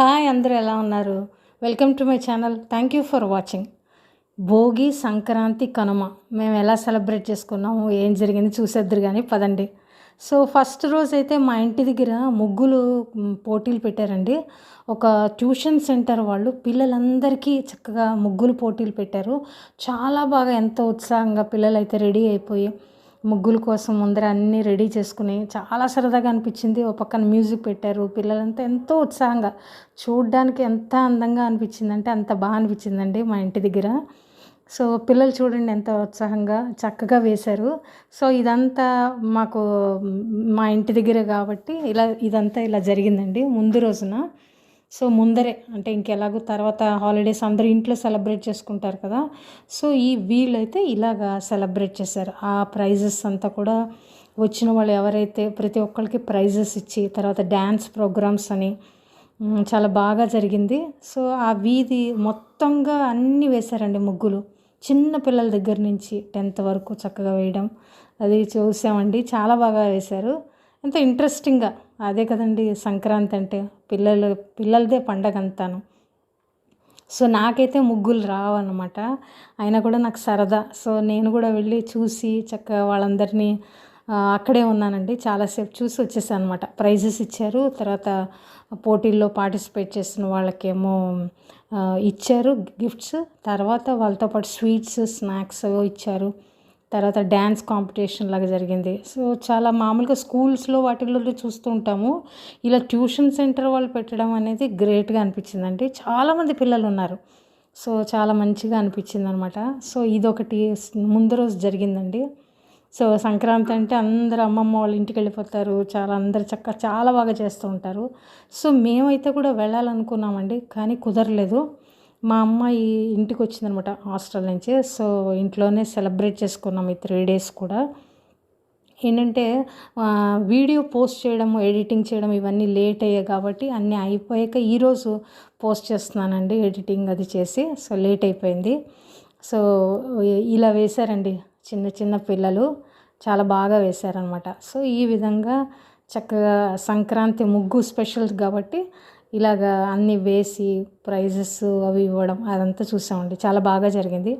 Hi అందరూ ఎలా ఉన్నారు? Welcome to my channel. Thank you for watching. Bhogi Sankranti Kanuma. మేము ఎలా సెలబ్రేట్ చేసుకున్నాము ఏం జరిగింది చూసేద్దరు కానీ పదండి. సో ఫస్ట్ రోజు అయితే మా ఇంటి దగ్గర ముగ్గులు పోటీలు పెట్టారండి. ఒక ట్యూషన్ సెంటర్ వాళ్ళు పిల్లలందరికీ చక్కగా ముగ్గులు పోటీలు పెట్టారు. చాలా బాగా ఎంతో ఉత్సాహంగా పిల్లలు అయితే రెడీ అయిపోయి ముగ్గుల కోసం ముందర అన్నీ రెడీ చేసుకుని చాలా సరదాగా అనిపించింది. ఒక పక్కన మ్యూజిక్ పెట్టారు. పిల్లలంతా ఎంతో ఉత్సాహంగా చూడడానికి ఎంత అందంగా అనిపించింది అంటే అంత బాగా అనిపించిందండి మా ఇంటి దగ్గర. సో పిల్లలు చూడండి ఎంత ఉత్సాహంగా చక్కగా వేశారు. సో ఇదంతా మాకు మా ఇంటి దగ్గర కాబట్టి ఇలా ఇదంతా ఇలా జరిగిందండి. ముందు రోజున సో ముందరే అంటే ఇంకెలాగో తర్వాత హాలిడేస్ అందరూ ఇంట్లో సెలబ్రేట్ చేసుకుంటారు కదా. సో ఈ వీళ్ళైతే ఇలాగా సెలబ్రేట్ చేశారు. ఆ ప్రైజెస్ అంతా కూడా వచ్చిన వాళ్ళు ఎవరైతే ప్రతి ఒక్కరికి ప్రైజెస్ ఇచ్చి తర్వాత డ్యాన్స్ ప్రోగ్రామ్స్ అని చాలా బాగా జరిగింది. సో ఆ వీధి మొత్తంగా అన్నీ వేశారండి ముగ్గులు. చిన్న పిల్లల దగ్గర నుంచి టెన్త్ వరకు చక్కగా వేయడం అది చూసామండి. చాలా బాగా వేశారు. ఎంతో ఇంట్రెస్టింగ్గా అదే కదండి సంక్రాంతి అంటే పిల్లలు పిల్లలదే పండగ అంతాను. సో నాకైతే ముగ్గులు రావన్నమాట. అయినా కూడా నాకు సరదా. సో నేను కూడా వెళ్ళి చూసి చక్కగా వాళ్ళందరినీ అక్కడే ఉన్నానండి. చాలాసేపు చూసి వచ్చేసాను అనమాట ప్రైజెస్ ఇచ్చారు. తర్వాత పోటీల్లో పార్టిసిపేట్ చేసిన వాళ్ళకేమో ఇచ్చారు గిఫ్ట్స్. తర్వాత వాళ్ళతో పాటు స్వీట్స్ స్నాక్స్ ఇచ్చారు. తర్వాత డ్యాన్స్ కాంపిటీషన్ లాగా జరిగింది. సో చాలా మామూలుగా స్కూల్స్లో వాటిల్లో చూస్తూ ఉంటాము. ఇలా ట్యూషన్ సెంటర్ వాళ్ళు పెట్టడం అనేది గ్రేట్గా అనిపించిందండి. చాలామంది పిల్లలు ఉన్నారు. సో చాలా మంచిగా అనిపించింది అనమాట సో ఇదొకటి ముందు రోజు జరిగిందండి. సో సంక్రాంతి అంటే అందరు అమ్మమ్మ వాళ్ళ ఇంటికి వెళ్ళిపోతారు. చాలా అందరు చక్కగా చాలా బాగా చేస్తూ ఉంటారు. సో మేమైతే కూడా వెళ్ళాలనుకున్నామండి కానీ కుదరలేదు. మా అమ్మాయి ఇంటికి వచ్చిందనమాట హాస్టల్ నుంచి. సో ఇంట్లోనే సెలబ్రేట్ చేసుకున్నాం ఈ త్రీ డేస్ కూడా. ఏంటంటే వీడియో పోస్ట్ చేయడం ఎడిటింగ్ చేయడం ఇవన్నీ లేట్ అయ్యాయి కాబట్టి అన్నీ అయిపోయాక ఈరోజు పోస్ట్ చేస్తున్నానండి ఎడిటింగ్ అది చేసి. సో లేట్ అయిపోయింది. సో ఇలా వేశారండి చిన్న చిన్న పిల్లలు. చాలా బాగా వేశారనమాట. సో ఈ విధంగా చక్కగా సంక్రాంతి ముగ్గు స్పెషల్ కాబట్టి ఇలాగా అన్నీ వేసి ప్రైజెస్ అవి ఇవ్వడం అదంతా చూసామండి. చాలా బాగా జరిగింది.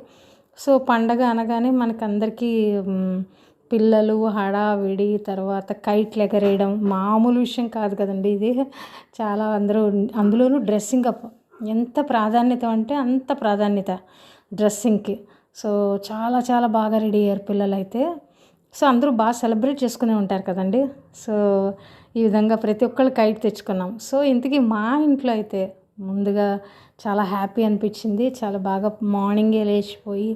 సో పండగ అనగానే మనకందరికీ అందరికీ పిల్లలు హడావిడి తర్వాత కైట్లు ఎగరేయడం మామూలు విషయం కాదు కదండి ఇది. చాలా అందరూ అందులోనూ డ్రెస్సింగ్ అప్. ఎంత ప్రాధాన్యత అంటే అంత ప్రాధాన్యత డ్రెస్సింగ్కి. సో చాలా చాలా బాగా రెడీ అయ్యారు పిల్లలు అయితే సో అందరూ బాగా సెలబ్రేట్ చేసుకునే ఉంటారు కదండి. సో ఈ విధంగా ప్రతి ఒక్కళ్ళు కైట్ తెచ్చుకున్నాం. సో ఇంతకీ మా ఇంట్లో అయితే ముందుగా చాలా హ్యాపీ అనిపించింది. చాలా బాగా మార్నింగే లేచిపోయి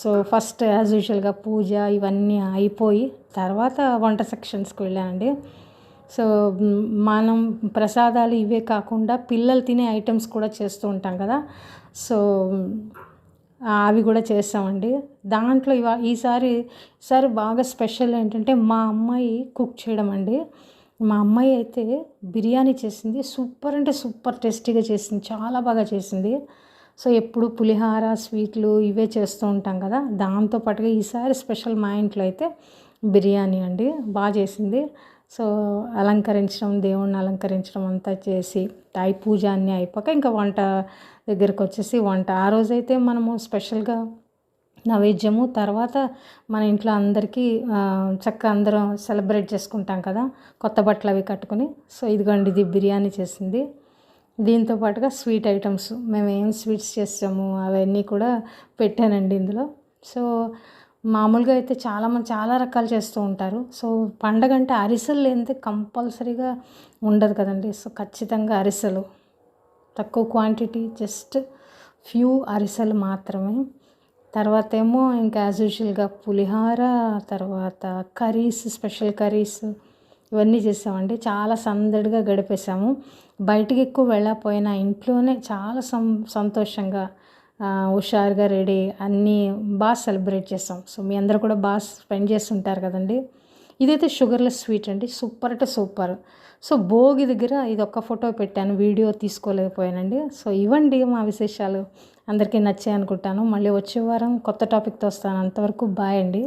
సో ఫస్ట్ యాజ్ యూజువల్గా పూజ ఇవన్నీ అయిపోయి తర్వాత వంట సెక్షన్స్కి వెళ్ళానండి. సో మనం ప్రసాదాలు ఇవే కాకుండా పిల్లలు తినే ఐటమ్స్ కూడా చేస్తూ ఉంటాం కదా. సో అవి కూడా చేస్తామండి. దాంట్లో ఇవా ఈసారి ఈసారి బాగా స్పెషల్ ఏంటంటే మా అమ్మాయి కుక్ చేయడం అండి మా అమ్మాయి అయితే బిర్యానీ చేసింది. సూపర్ అంటే సూపర్ టేస్టీగా చేసింది. చాలా బాగా చేసింది. సో ఎప్పుడు పులిహార స్వీట్లు ఇవే చేస్తూ ఉంటాం కదా. దాంతో పాటుగా ఈసారి స్పెషల్ మా ఇంట్లో అయితే బిర్యానీ అండి. బాగా చేసింది. సో అలంకరించడం దేవుణ్ణి అలంకరించడం అంతా చేసి తాయి పూజ అన్నీ అయిపోక ఇంకా వంట దగ్గరకు వచ్చేసి వంట. ఆ రోజైతే మనము స్పెషల్గా నైవేద్యము తర్వాత మన ఇంట్లో అందరికీ చక్కగా అందరం సెలబ్రేట్ చేసుకుంటాం కదా కొత్త బట్టలు అవి కట్టుకుని. సో ఇదిగోండి ఇది బిర్యానీ చేసింది. దీంతో పాటుగా స్వీట్ ఐటమ్స్ మేము ఏం స్వీట్స్ చేసాము అవన్నీ కూడా పెట్టానండి ఇందులో. సో మామూలుగా అయితే చాలామంది చాలా రకాలు చేస్తూ ఉంటారు. సో పండగ అంటే అరిసెలు లేనిదే కంపల్సరీగా ఉండదు కదండి. సో ఖచ్చితంగా అరిసెలు. తక్కువ క్వాంటిటీ జస్ట్ ఫ్యూ అరిసెలు మాత్రమే. తర్వాత ఏమో ఇంకా యాజ్ యూజువల్గా పులిహార తర్వాత కర్రీస్ స్పెషల్ కర్రీస్ ఇవన్నీ చేసామండి చాలా సందడిగా గడిపేసాము. బయటికి ఎక్కువ వెళ్ళకపోయినా ఇంట్లోనే చాలా సం సంతోషంగా హుషారుగా రెడీ అన్నీ బాగా సెలబ్రేట్ చేస్తాం సో మీ అందరూ కూడా బాగా స్పెండ్ చేస్తుంటారు కదండి. ఇదైతే షుగర్లెస్ స్వీట్ అండి. సూపర్ అంటే సూపర్. సో భోగి దగ్గర ఇది ఒక్క ఫోటో పెట్టాను వీడియో తీసుకోలేకపోయానండి. సో ఇవ్వండి మా విశేషాలు. అందరికీ నచ్చాయి అనుకుంటాను. మళ్ళీ వచ్చే వారం కొత్త టాపిక్తో వస్తాను. అంతవరకు బాయ్ అండి.